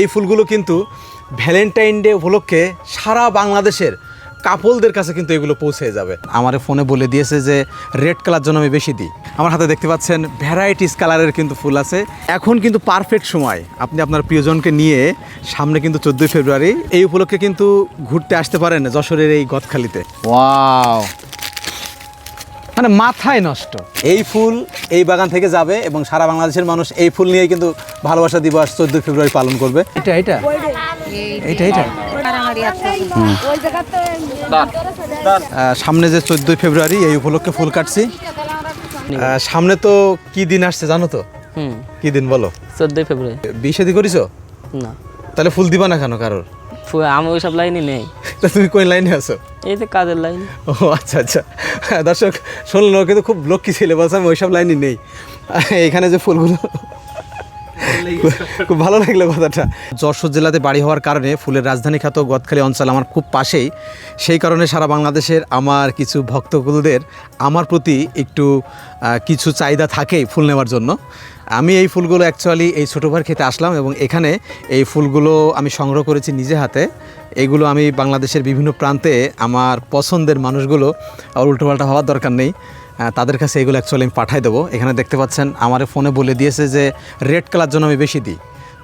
এই ফুলগুলো কিন্তু ভ্যালেন্টাইন ডে উপলক্ষে সারা বাংলাদেশের কাপলদের কাছে কিন্তু এগুলো পৌঁছে যাবে। আমার ফোনে বলে দিয়েছে যে রেড কালার জন্য আমি বেশি দিই। আমার হাতে দেখতে পাচ্ছেন ভ্যারাইটিস কালারের কিন্তু ফুল আছে। এখন কিন্তু পারফেক্ট সময়। আপনি আপনার প্রিয়জনকে নিয়ে সামনে কিন্তু চোদ্দোই ফেব্রুয়ারি এই উপলক্ষে কিন্তু ঘুরতে আসতে পারেন যশোরের এই গদখালিতে। ওয়াও মানে মাথায় নষ্ট। এই ফুল এই বাগান থেকে যাবে এবং সারা বাংলাদেশের মানুষ এই ফুল নিয়ে কিন্তু ভালোবাসা দিবস চোদ্দোই ফেব্রুয়ারি পালন করবে। এটা এটা? এইটা এইটা আহ, সামনে যে চোদ্দোই ফেব্রুয়ারি এই উপলক্ষে ফুল কাটছি। সামনে তো কি দিন আসছে জানো তো? হুম। কি দিন বলো? চোদ্দোই ফেব্রুয়ারি। বিয়ে শাদী করিছো? না। তাহলে ফুল দিবা না কেন কারোর? আমি ওইসব লাইনই নেই। তা তুমি কোন লাইনে আছো? এই যে কাজের লাইন ও আচ্ছা আচ্ছা। দর্শক শুনলো কিন্তু খুব লক্ষ্মী ছেলে বলছে আমি ওইসব লাইনই নেই। এখানে যে ফুলগুলো খুব ভালো লাগল কথাটা। যশোর জেলাতে বাড়ি হওয়ার কারণে ফুলের রাজধানী খ্যাত গদখালি অঞ্চল আমার খুব পাশেই। সেই কারণে সারা বাংলাদেশের আমার কিছু ভক্তকুলদের আমার প্রতি একটু কিছু চাহিদা থাকেই ফুল নেওয়ার জন্য। আমি এই ফুলগুলো অ্যাকচুয়ালি এই ছোটো ভার খেতে আসলাম এবং এখানে এই ফুলগুলো আমি সংগ্রহ করেছি নিজে হাতে। এগুলো আমি বাংলাদেশের বিভিন্ন প্রান্তে আমার পছন্দের মানুষগুলো আর উল্টোপাল্টা হওয়ার দরকার নেই। তাদের কাছে এগুলো অ্যাকচুয়ালি আমি পাঠাই দেবো। এখানে দেখতে পাচ্ছেন, আমার ফোনে বলে দিয়েছে যে রেড কালার জন্য আমি বেশি দিই।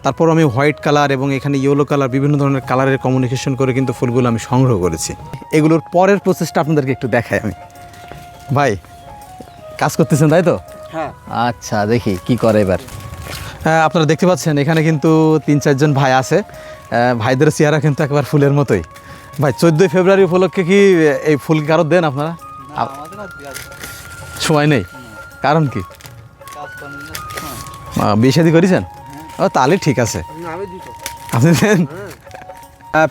তারপর আমি হোয়াইট কালার এবং এখানে ইয়েলো কালার বিভিন্ন ধরনের কালারের কমিউনিকেশন করে কিন্তু ফুলগুলো আমি সংগ্রহ করেছি। এগুলোর পরের প্রসেসটা আপনাদেরকে একটু দেখাই আমি। ভাই, কাজ করতেছেন তাই তো? হ্যাঁ। আচ্ছা দেখি কি করে এবার। হ্যাঁ আপনারা দেখতে পাচ্ছেন এখানে কিন্তু তিন চারজন ভাই আছে। ভাইদের চেহারা কিন্তু একবার ফুলের মতোই। ভাই চোদ্দোই ফেব্রুয়ারি উপলক্ষে কি এই ফুল কারও দেন আপনারা? সময় নেই? কারণ কি? বিয়ে করেছেন? ও তাহলে ঠিক আছে। আপনি দেন?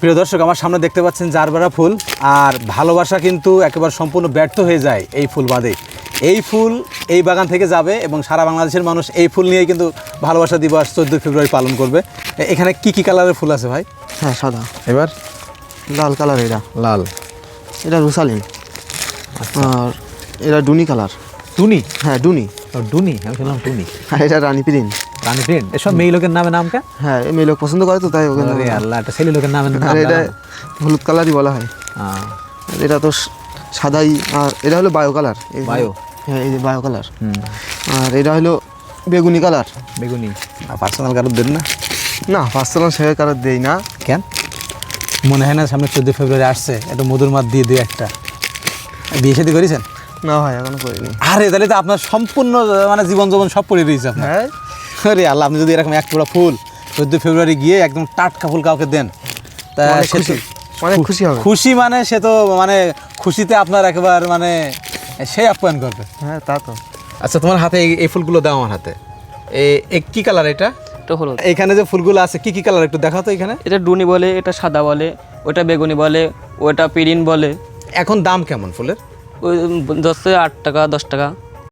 প্রিয় দর্শক আমার সামনে দেখতে পাচ্ছেন জারবারা ফুল আর ভালোবাসা কিন্তু একেবারে সম্পূর্ণ ব্যর্থ হয়ে যায় এই ফুল বাদে। এই ফুল এই বাগান থেকে যাবে এবং সারা বাংলাদেশের মানুষ এই ফুল নিয়েই কিন্তু ভালোবাসা দিবস চোদ্দোই ফেব্রুয়ারি পালন করবে। এখানে কি কি কালারের ফুল আছে ভাই? হ্যাঁ সাদা। এবার? লাল কালার এটা। লাল। এটা রুসালিন আর এটা ডুনি কালার টুনি হ্যাঁ ডুনি। ডুনি? আমি শুনলাম টুনি আর এটা রানী প্রিন রানী প্রিন্ট এসব মেয়ে লোকের নামে নাম কে? হ্যাঁ এই মেয়ে লোক পছন্দ করে তো তাই ওকে নাম আরে আল্লাহ একটা ছেলে লোকের নামে এটা হলুদ কালারই বলা হয়। এটা তো সাদাই আর এটা হলো বায়ো কালার বায়ো? হ্যাঁ এই যে বায়ো কালার। আর এটা হলো বেগুনি কালার। বেগুনি। পার্সোনাল কারোর দেন না। না পার্সোনাল সে কালার দেই না। কেন? মনে হয় না সামনে চোদ্দোই ফেব্রুয়ারি আসছে। একটু মধুর মাত দিয়ে দিয়ে একটা। বিয়ে শাদী করেছেন? না ভাই এখনও করিনি। আরে তাহলে তো আপনার সম্পূর্ণ মানে জীবন জীবন সব পড়ে রয়েছে আপনার। হ্যাঁ। আরে আল্লাহ আপনি যদি এরকম এক টুকরা ফুল চোদ্দোই ফেব্রুয়ারি গিয়ে একদম টাটকা ফুল কাউকে দেন তা সে খুশি, অনেক খুশি হবে। খুশি মানে সে তো মানে খুশিতে আপনার একেবারে মানে সেই আপ্যায়ন করবে। হ্যাঁ তা তো। আচ্ছা তোমার হাতে এই- এই ফুলগুলো দাও আমার হাতে। এ- কি কালার এটা? এটা হলুদ। এখানে যে ফুলগুলো আছে কি কি কালার একটু দেখাও তো এখানে। এটা ডুনি বলে এটা সাদা বলে ওটা বেগুনি বলে ওটা পিরিন বলে। এখন দাম কেমন ফুলের? ওই দশ থেকে আট টাকা দশ টাকা।